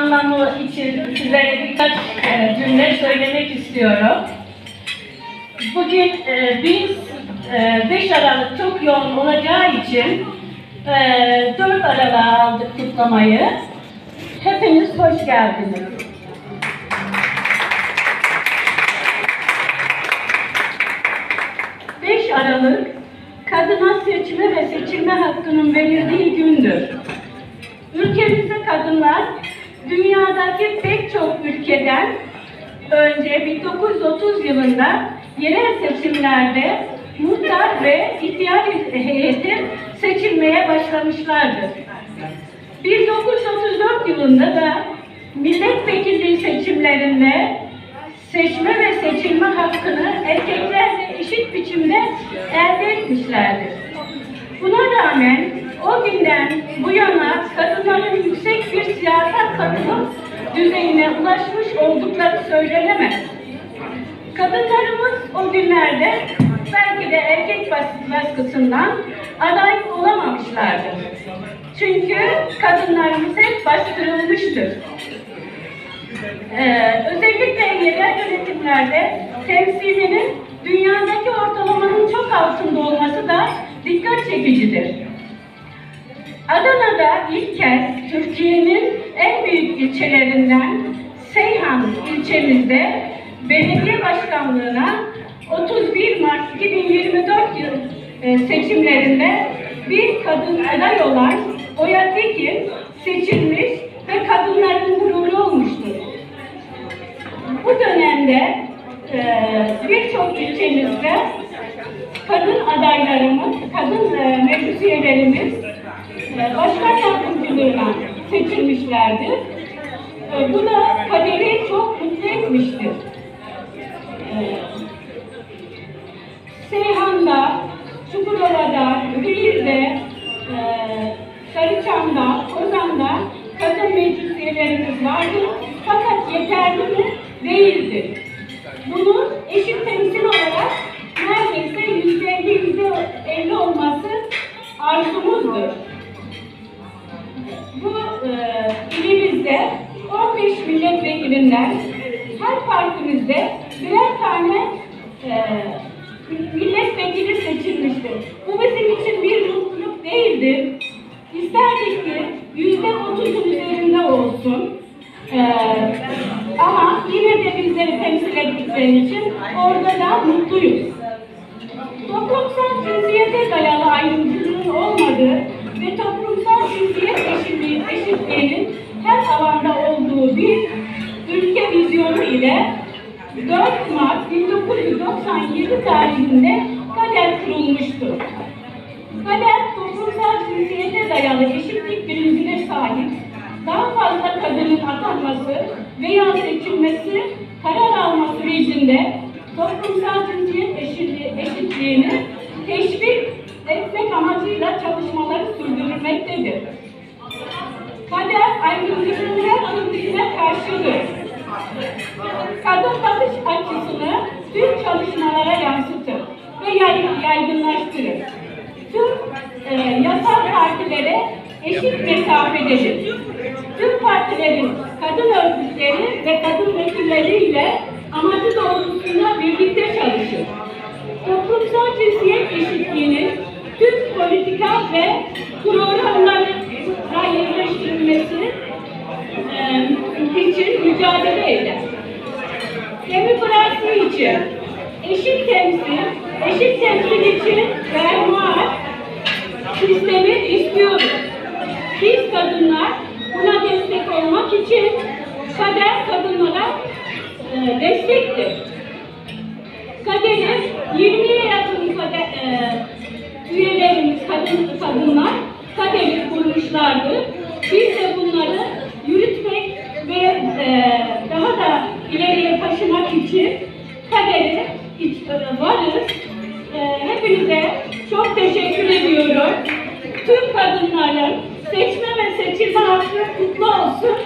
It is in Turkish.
anlamı için sizlere birkaç e, cümle söylemek istiyorum. Bugün e, biz e, 5 Aralık çok yoğun olacağı için e, 4 Aralık'a aldık kutlamayı. Hepiniz hoş geldiniz. Beş Aralık kadına seçme ve seçilme hakkının verildiği gündür. Ülkemizde kadınlar dünyadaki pek çok ülkeden önce 1930 yılında yerel seçimlerde muhtar ve ihtiyar heyeti seçilmeye başlamışlardır. 1934 yılında da milletvekilliği seçimlerinde seçme ve seçilme hakkını erkeklerle eşit biçimde elde etmişlerdir. Buna rağmen o günden bu yana kadınların katılım düzeyine ulaşmış oldukları söylenemez. Kadınlarımız o günlerde belki de erkek bas- baskısından aday olamamışlardır. Çünkü kadınlarımız hep bastırılmıştır. Ee, özellikle yerel yönetimlerde temsilinin dünyadaki ortalamanın çok altında olması da dikkat çekicidir. Adana'da ilk kez Türkiye'nin en büyük ilçelerinden Seyhan ilçemizde belediye başkanlığına 31 Mart 2024 yıl e, seçimlerinde bir kadın aday olan Oya Tekin seçilmiş ve kadınların gururu olmuştur. Bu dönemde e, birçok ilçemizde kadın adaylarımız, kadın e, meclis üyelerimiz e, başkan yardımcılığına seçilmişlerdir. E, bu da kaderi çok mutlu etmiştir. E, Seyhan'da, Çukurova'da, Güliz'de, e, Sarıçam'da, Ozan'da kadın meclis üyelerimiz vardır. Fakat yeterli mi? Değildir. Bunun eşit temsil olarak neredeyse yüzde elli, yüzde elli olması arzumuzdur. Milletvekilinden her partimizde birer tane e, milletvekili seçilmiştir. Bu bizim için bir mutluluk değildir. İsterdik ki yüzde otuzun üzerinde olsun. E, ama yine de bizleri temsil ettikleri için orada da mutluyuz. Toplumsal cinsiyete dayalı ayrımcılığın olmadığı ve toplumsal cinsiyet eşitliği, eşitliğinin her alanda olduğu bir ile 4 Mart 1997 tarihinde kader kurulmuştur. Kader toplumsal cinsiyete dayalı eşitlik bilincine sahip daha fazla kadının atanması veya seçilmesi karar alma sürecinde toplumsal cinsiyet eşitliği, eşitliğini teşvik etmek amacıyla çalışmaları sürdürülmektedir. Kader ayrımcılığın her tüm çalışmalara yansıtır ve yay, yaygınlaştırır. Tüm e, yasal partilere eşit mesafededir. Tüm partilerin kadın örgütleri ve kadın vekilleriyle amacı doğrultusunda birlikte çalışır. Toplumsal cinsiyet eşitliğinin tüm politika ve programlara İçin, eşit temsil, eşit temsil için fermuar sistemi istiyoruz. Biz kadınlar buna destek olmak için kader kadınlara e, destektir. Kaderin 20'ye yakın kader, e, üyelerimiz kadın, kadınlar kaderi kurmuşlardı. Biz de bunları yürütmek ve e, daha da ileriye taşımak için kaderi iç, varız. E, hepinize çok teşekkür ediyorum. Tüm kadınların seçme ve seçilme hakkı kutlu olsun.